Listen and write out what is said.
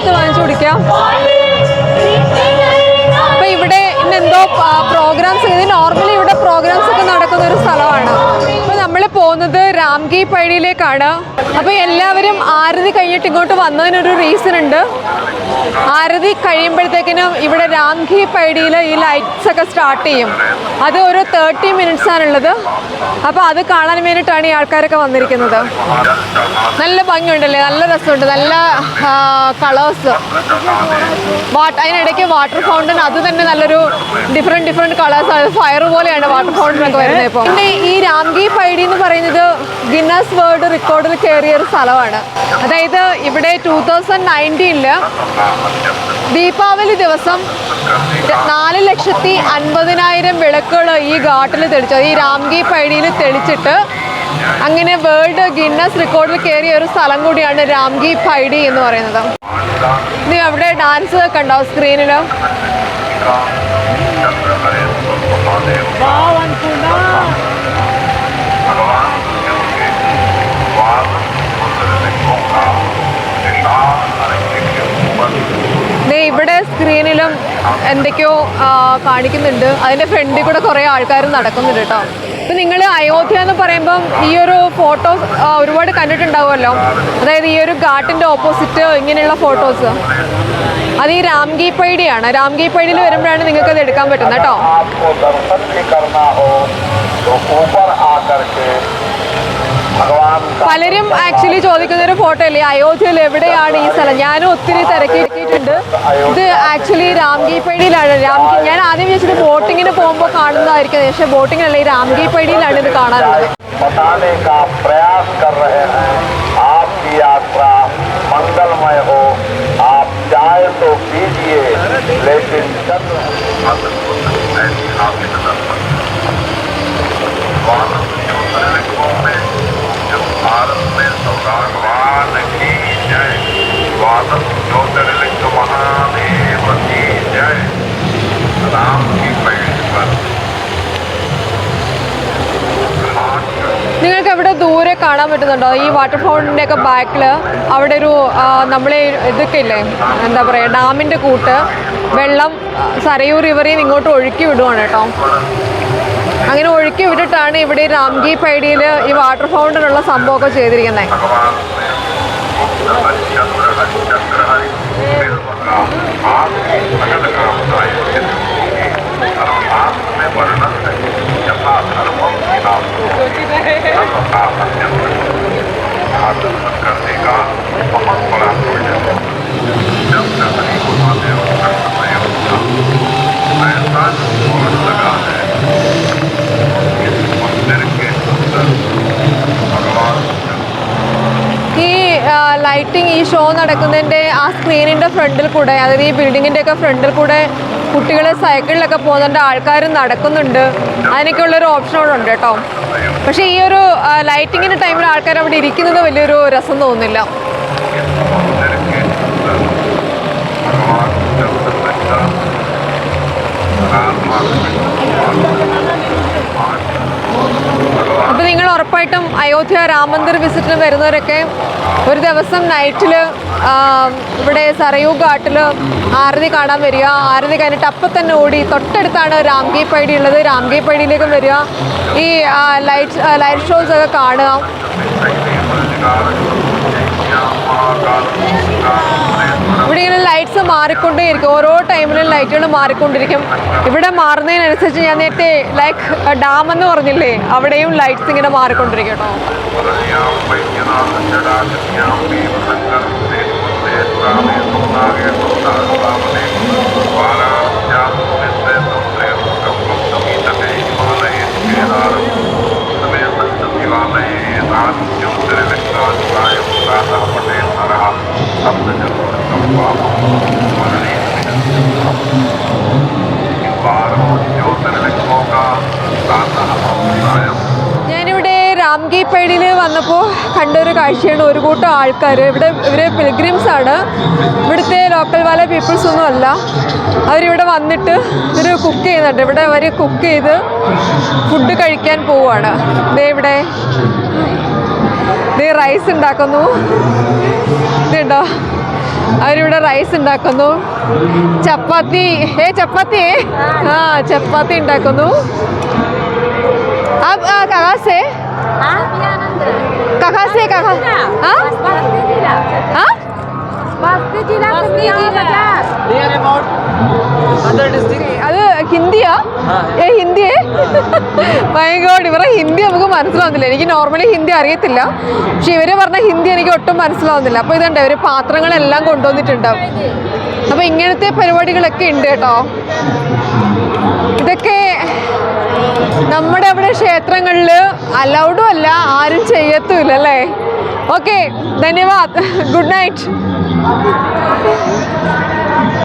പത്ത് വാങ്ങിച്ചു കുടിക്കാം രാംഗി പഴിയിലേക്കാണ് അപ്പോൾ എല്ലാവരും ആരതി കഴിഞ്ഞിട്ട് ഇങ്ങോട്ട് വന്നതിനൊരു റീസൺ ഉണ്ട്. ആരതി കഴിയുമ്പോഴത്തേക്കിനും ഇവിടെ രാംഘി പൈഡിയിൽ ഈ ലൈറ്റ്സ് ഒക്കെ സ്റ്റാർട്ട് ചെയ്യും. അത് ഒരു തേർട്ടി മിനിറ്റ്സ് ആണുള്ളത്. അപ്പോൾ അത് കാണാൻ വേണ്ടിയിട്ടാണ് ഈ ആൾക്കാരൊക്കെ വന്നിരിക്കുന്നത്. നല്ല ഭംഗിയുണ്ടല്ലേ? നല്ല രസമുണ്ട്. നല്ല കളേഴ്സ് അതിനിടയ്ക്ക് വാട്ടർ ഫൗണ്ടൻ അത് തന്നെ നല്ലൊരു ഡിഫറെന്റ് ഡിഫറെന്റ് കളേഴ്സ് ആണ്. ഫയർ പോലെയാണ് വാട്ടർ ഫൗണ്ടൻ ഒക്കെ വരുന്നത് ഇപ്പോൾ പിന്നെ ഈ രാംഗി പൈഡി എന്ന് പറയുന്നത് ഗിന്നസ് വേൾഡ് റെക്കോർഡിൽ കയറിയ ഒരു സ്ഥലമാണ്. അതായത് ഇവിടെ ടൂ തൗസൻഡ് നയന്റീനിൽ ദീപാവലി ദിവസം നാല് ലക്ഷത്തി അൻപതിനായിരം വിളക്കുകൾ ഈ ഘാട്ടിൽ തെളിച്ചത് ഈ രാംഗി പൈഡിയിൽ തെളിച്ചിട്ട് അങ്ങനെ വേൾഡ് ഗിന്നസ് റെക്കോർഡിൽ കയറിയ ഒരു സ്ഥലം കൂടിയാണ് രാംഗി പൈഡി എന്ന് പറയുന്നത്. നീ അവിടെ ഡാൻസ് ഒക്കെ ഉണ്ടാവും ko na! ഇവിടെ സ്ക്രീനിലും എന്തൊക്കെയോ കാണിക്കുന്നുണ്ട്. അതിന്റെ ഫ്രണ്ടിൽ കൂടെ കുറേ ആൾക്കാർ നടക്കുന്നുണ്ട് കേട്ടോ ഇപ്പൊ നിങ്ങൾ അയോധ്യ എന്ന് പറയുമ്പം ഈ ഒരു ഫോട്ടോ ഒരുപാട് കണ്ടിട്ടുണ്ടാവുമല്ലോ? അതായത് ഈ ഒരു ഘാട്ടിന്റെ ഓപ്പോസിറ്റ് ഇങ്ങനെയുള്ള ഫോട്ടോസ് അത് ഈ രാംഗി പൈടിയാണ് രാംഗി പൈടിയിൽ വരുമ്പോഴാണ് നിങ്ങൾക്ക് അത് എടുക്കാൻ പറ്റുന്നത് പലരും ആക്ച്വലി ചോദിക്കുന്ന ഒരു ഫോട്ടോ അല്ലേ? അയോധ്യയിൽ എവിടെയാണ് ഈ സ്ഥലം? ഞാനും ഒത്തിരി തിരക്കിയിരിക്കിയിട്ടുണ്ട് ഇത് ആക്ച്വലി രാംഗി പൈടിയിലാണ് രാംഗി ഞാൻ ആദ്യം വിചാരിച്ചത് ബോട്ടിങ്ങിന് പോകുമ്പോൾ കാണുന്നതായിരിക്കും. പക്ഷേ ബോട്ടിങ്ങിനല്ല ഈ രാംഗി പൈഡിയിലാണ് ഇത് കാണാറുള്ളത്. चल रहा भारत में सौरागवान की जय भारत ज्योतिर्लिंग जय राम की पीठ पर നിങ്ങൾക്ക് അവിടെ ദൂരെ കാണാൻ പറ്റുന്നുണ്ടോ? ഈ വാട്ടർ ഫോളിന്റെ ഒക്കെ ബാക്കിൽ അവിടെ ഒരു നമ്മളെ ഇതൊക്കെ ഇല്ലേ എന്താ പറയുക ഡാമിന്റെ കൂട്ട് വെള്ളം സരയൂർ റിവറിൽ ഇങ്ങോട്ട് ഒഴുക്കി വിടുവാണ് കേട്ടോ. അങ്ങനെ ഒഴുക്കി വിട്ടിട്ടാണ് ഇവിടെ രാംഗി പൈഡിയിൽ ഈ വാട്ടർ ഫൗണ്ടനുള്ള സംഭവമൊക്കെ ചെയ്തിരിക്കുന്നത് ലൈറ്റിംഗ് ഈ ഷോ നടക്കുന്നതിന്റെ ആ സ്ക്രീനിന്റെ ഫ്രണ്ടിൽ കൂടെ അതായത് ഈ ബിൽഡിങ്ങിന്റെ ഒക്കെ ഫ്രണ്ടിൽ കൂടെ കുട്ടികൾ സൈക്കിളിലൊക്കെ പോകുന്നുണ്ട് ആൾക്കാർ നടക്കുന്നുണ്ട്. അതിനൊക്കെയുള്ളൊരു ഓപ്ഷൻ അവിടെ ഉണ്ട് കേട്ടോ. പക്ഷേ ഈ ഒരു ലൈറ്റിങ്ങിന്റെ ടൈമിൽ ആൾക്കാർ അവിടെ ഇരിക്കുന്നത് വലിയൊരു രസം തോന്നുന്നില്ല. അപ്പോൾ നിങ്ങൾ ഉറപ്പായിട്ടും അയോധ്യ രാമന്ദിർ വിസിറ്റിന് വരുന്നവരൊക്കെ ഒരു ദിവസം നൈറ്റിൽ ഇവിടെ സറയൂ ഘാട്ടിൽ ആരതി കാണാൻ വരിക. ആരതി കഴിഞ്ഞിട്ട് അപ്പൊ തന്നെ ഓടി തൊട്ടടുത്താണ് രാംഗി പൈഡി ഉള്ളത്. രാംഗി പൈഡിയിലേക്കും വരിക. ഈ ലൈറ്റ് ലൈറ്റ് ഷോസ് ഒക്കെ കാണുക. ഇവിടെ ഇങ്ങനെ ലൈറ്റ്സ് മാറിക്കൊണ്ടേയിരിക്കും ഓരോ ടൈമിലും ലൈറ്റുകൾ മാറിക്കൊണ്ടിരിക്കും. ഇവിടെ മാറുന്നതിനനുസരിച്ച് ഞാൻ നേരത്തെ ലൈക്ക് ഡാം എന്ന് പറഞ്ഞില്ലേ അവിടെയും ലൈറ്റ്സ് ഇങ്ങനെ മാറിക്കൊണ്ടിരിക്കും കേട്ടോ. അട്ടീപ്പേടിയിൽ വന്നപ്പോൾ കണ്ടൊരു കാഴ്ചയാണ് ഒരു കൂട്ടം ആൾക്കാർ ഇവിടെ ഇവർ പിൽഗ്രിംസ് ആണ്. ഇവിടുത്തെ ലോക്കൽ വാല പീപ്പിൾസ് ഒന്നും അല്ല. അവരിവിടെ വന്നിട്ട് ഇവർ കുക്ക് ചെയ്യുന്നുണ്ട്. ഇവിടെ അവർ കുക്ക് ചെയ്ത് ഫുഡ് കഴിക്കാൻ പോവുകയാണ് ഇതേ ഇവിടെ. ഇതേ റൈസ് ഉണ്ടാക്കുന്നു. ഇതുണ്ടോ? അവരിവിടെ റൈസ് ഉണ്ടാക്കുന്നു. ചപ്പാത്തി. ഏ ചപ്പാത്തി? ആ ചപ്പാത്തി ഉണ്ടാക്കുന്നു. ആ കലാസേ कहाँ से कहाँ से कहाँ हाँ हाँ Near about other district. അത് ഹിന്ദിയാ ഏ ഹിന്ദി ഭയങ്കര ഇവരെ ഹിന്ദി നമുക്ക് മനസ്സിലാവുന്നില്ല എനിക്ക് നോർമലി ഹിന്ദി അറിയത്തില്ല പക്ഷെ ഇവര് പറഞ്ഞ ഹിന്ദി എനിക്ക് ഒട്ടും മനസ്സിലാവുന്നില്ല അപ്പോൾ ഇതുണ്ട് ഇവര് പാത്രങ്ങളെല്ലാം കൊണ്ടുവന്നിട്ടുണ്ട് അപ്പോൾ ഇങ്ങനത്തെ പരിപാടികളൊക്കെ ഉണ്ട് കേട്ടോ ഇതൊക്കെ നമ്മുടെ അവിടെ ക്ഷേത്രങ്ങളിൽ അലൗഡും അല്ല ആരും ചെയ്യത്തുമില്ല അല്ലേ ഓക്കെ ധന്യവാദ്. Good night